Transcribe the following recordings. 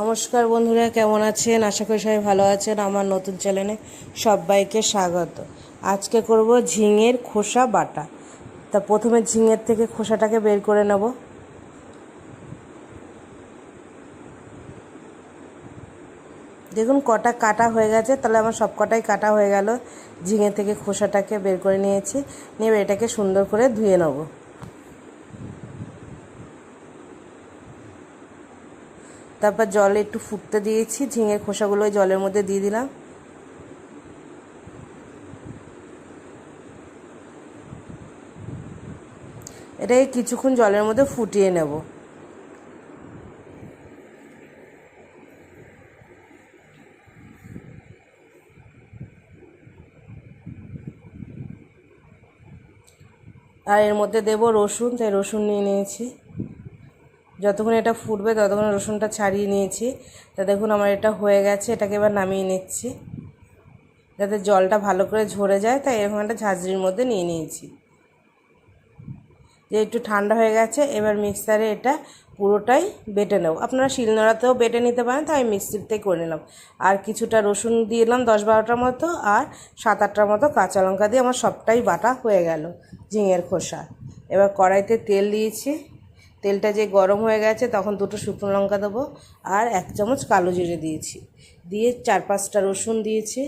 নমস্কার বন্ধুরা, কেমন আছেন? আশা করি সবাই ভালো আছেন। আমার নতুন চ্যানেলে সবাইকে স্বাগত। আজকে করব ঝিঙের খোসা বাটা। তা প্রথমে ঝিঙের থেকে খোসাটাকে বের করে নেব। দেখুন, কটা কাটা হয়ে গেছে। তাহলে আমার সব কটাই কাটা হয়ে গেল। ঝিঙে থেকে খোসাটাকে বের করে নিয়েছি। নিয়ে এটাকে সুন্দর করে ধুয়ে নেব। তারপর জলে একটু ফুটতে দিয়েছি ঝিঙের খোসাগুলো জলের মধ্যে দিয়ে দিলাম। এটাকে কিছুক্ষণ জলের মধ্যে ফুটিয়ে নেব। আর এর মধ্যে দেব রসুন, তাই রসুন নিয়ে নিয়েছি। যতক্ষণ এটা ফুটবে ততক্ষণ রসুনটা ছাড়িয়ে নিয়েছি। তা দেখুন আমার এটা হয়ে গেছে, এটাকে এবার নামিয়ে নিচ্ছি। যাতে জলটা ভালো করে ঝরে যায়, তাই এরকম একটা ঝাঁঝরির মধ্যে নিয়ে নিয়েছি। যে একটু ঠান্ডা হয়ে গেছে, এবার মিক্সারে এটা পুরোটাই বেটে নেব। আপনারা শিলনোড়াতেও বেটে নিতে পারেন, তাই মিক্সিতেই করে নিলাম। আর কিছুটা রসুন দিলাম, দশ বারোটার মতো, আর সাত আটটার মতো কাঁচা লঙ্কা দিয়ে আমার সবটাই বাটা হয়ে গেল ঝিঙের খোসা। এবার কড়াইতে তেল দিয়েছি। তেলটা যে গরম হয়ে গেছে, তখন দুটো শুকনো লঙ্কা দেবো আর এক চামচ কালো জিরে দিয়েছি। দিয়ে চার পাঁচটা রসুন দিয়েছি।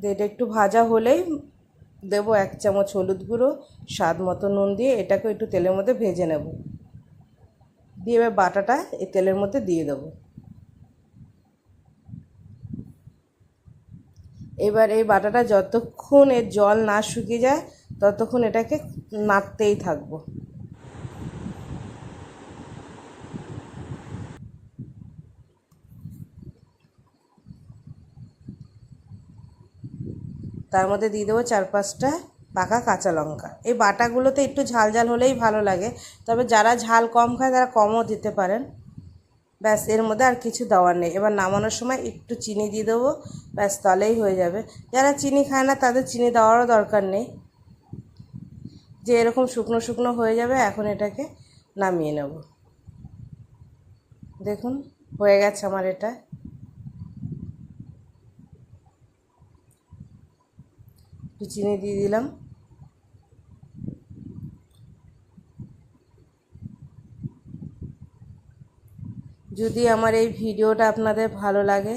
দিয়ে এটা একটু ভাজা হলেই দেবো এক চামচ হলুদ গুঁড়ো, স্বাদ মতো নুন দিয়ে এটাকে একটু তেলের মধ্যে ভেজে নেব। দিয়ে এবার বাটাটা এই তেলের মধ্যে দিয়ে দেবো। এবার এই বাটাটা যতক্ষণ এর জল না শুকিয়ে যায় ততক্ষণ এটাকে নাড়তেই থাকব। তার মধ্যে দিয়ে দেবো চার পাঁচটা পাকা কাঁচা লঙ্কা। এই বাটাগুলোতে একটু ঝাল ঝাল হলেই ভালো লাগে, তবে যারা ঝাল কম খায় তারা কমও দিতে পারেন। ব্যাস, এর মধ্যে আর কিছু দেওয়ার নেই। এবার নামানোর সময় একটু চিনি দিয়ে দেবো, ব্যাস তাহলেই হয়ে যাবে। যারা চিনি খায় না তাদের চিনি দেওয়ারও দরকার নেই। যে এরকম শুকনো শুকনো হয়ে যাবে, এখন এটাকে নামিয়ে নেব। দেখুন, হয়ে গেছে আমার এটা। একটু চিনি দিয়ে দিলাম। যদি আমার এই ভিডিওটা আপনাদের ভালো লাগে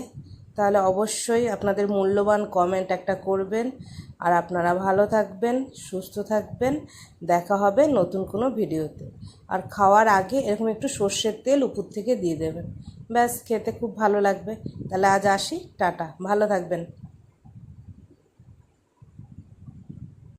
তাহলে অবশ্যই আপনাদের মূল্যবান কমেন্ট একটা করবেন। আর আপনারা ভালো থাকবেন, সুস্থ থাকবেন। দেখা হবে নতুন কোনো ভিডিওতে। আর খাওয়ার আগে এরকম একটু সর্ষের তেল উপর থেকে দিয়ে দেবেন। ব্যাস, খেতে খুব ভালো লাগবে। তাহলে আজ আসি, টাটা। ভালো থাকবেন।